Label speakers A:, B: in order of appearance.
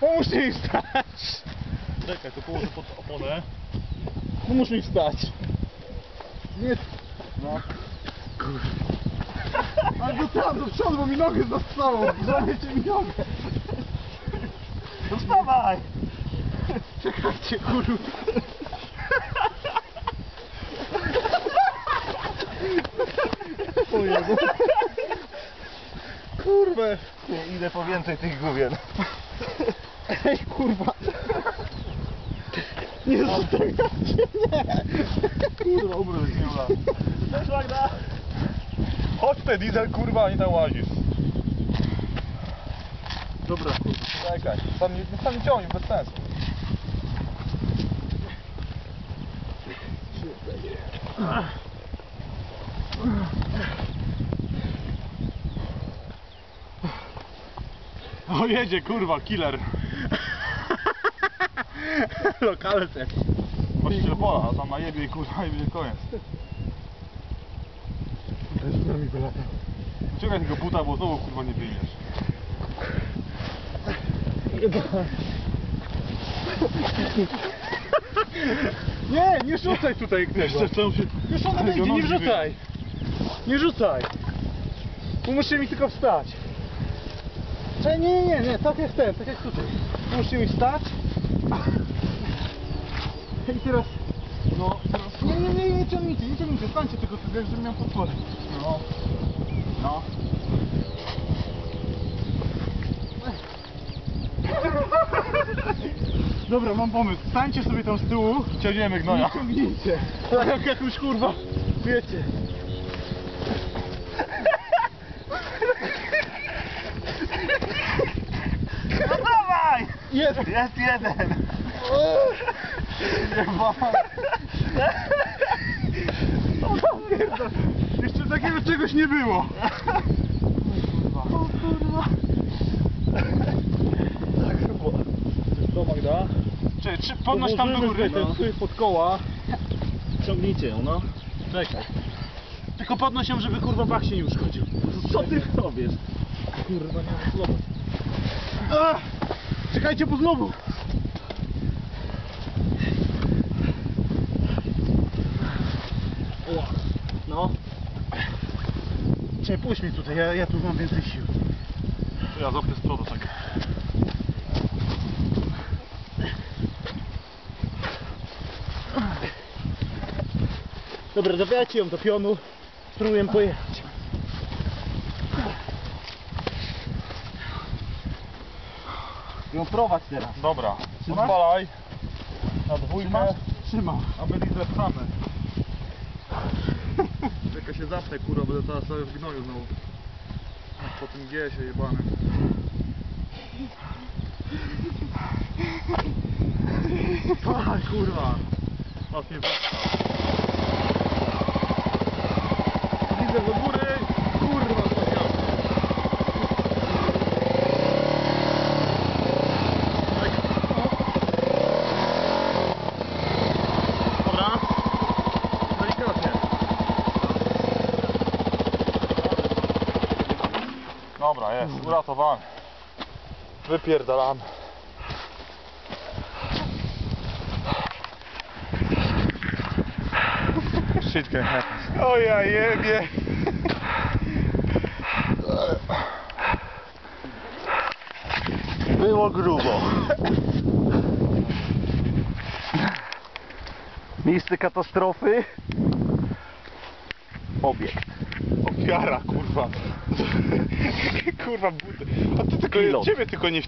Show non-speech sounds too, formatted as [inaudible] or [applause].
A: Pomóż mi wstać!
B: Czekaj, to położę pod oponę.
A: Pomóż mi wstać! Nie...
B: No.
A: Ale do tam, do przodu, bo mi nogę zastało! Zamiecie mi nogę!
B: No wstawaj!
A: Czekajcie, kurwa! O Jezu. Kurwa!
B: Nie, idę po więcej tych główien.
A: Ej, kurwa! Nie zostawiacie mnie!
B: Kurwa, umrę z nią Cześć Magda! Chodź te diesel, kurwa, nie tam łazisz.
A: Dobra, kurwa.
B: Czekaj, sam nie, sam nie ciągnie, bez sensu. O jedzie, kurwa, killer. [laughs]
A: Lokalce.
B: Właściciel pola, a tam na jebie i kurwa i będzie koniec.
A: Też z nami wylata.
B: Czekaj tego buta, bo znowu kurwa nie wyjmiesz. [laughs]
A: Nie, nie rzucaj tutaj tego.
B: Jeszcze chcą się...
A: Już ona wyjdzie, nie wrzucaj. Nie rzucaj. Pomóżcie mi tylko wstać. Czekaj, nie, nie, nie, nie, tak jak ten, tak jak tutaj. Pomóżcie mi wstać. I teraz...
B: No, teraz...
A: Nie, nie, nie, nie ciągnijcie, nie ciągnijcie, stańcie tylko sobie, żebym miał podporę.
B: No. No.
A: Dobra, mam pomysł. Stańcie sobie tam z tyłu.
B: Ciągniemy
A: Nie
B: gnoja.
A: ciągnijcie. Tak jak jakąś kurwa, wiecie.
B: No dawaj!
A: Jest!
B: Jest jeden!
A: Jeszcze takiego czegoś nie było.
B: O kurwa. Tak chyba.
A: Co Magda?
B: Czy, czy podnoś tam do góry?
A: Ten swój pod koła.
B: Ciągnijcie ją, no.
A: Czekaj. Tylko podnoś ją, żeby kurwa bach się nie uszkodził.
B: Co ty robisz?
A: Kurwa, nie mam słowa. Czekajcie, bo znowu! O, no. Czekaj, puść mnie tutaj, ja, ja tu mam więcej sił.
B: Ja złapię z przodu tak.
A: Dobra, dowiajcie ją do pionu. Spróbujemy pojechać. Ją prowadź teraz.
B: Dobra,
A: Trzymasz?
B: odpalaj. Na dwójkę.
A: Trzymam.
B: A my diesel Czekaj się zapnę kurwa, będę teraz sobie w gnoju znowu. Po tym G-sie jebanym. Pachaj kurwa. Aż mnie wypchał. Diesel do góry. Kurwa, stawiamy. Dobra. Delikatnie. Dobra, jest, uratowany. Wypierdalamy. Shit can happen.
A: O ja jebie.
B: Było grubo.
A: Miejsce katastrofy. Obiekt.
B: Ofiara, kurwa. [laughs] kurwa, buty. A ty tylko,
A: Pilot.
B: ciebie tylko nie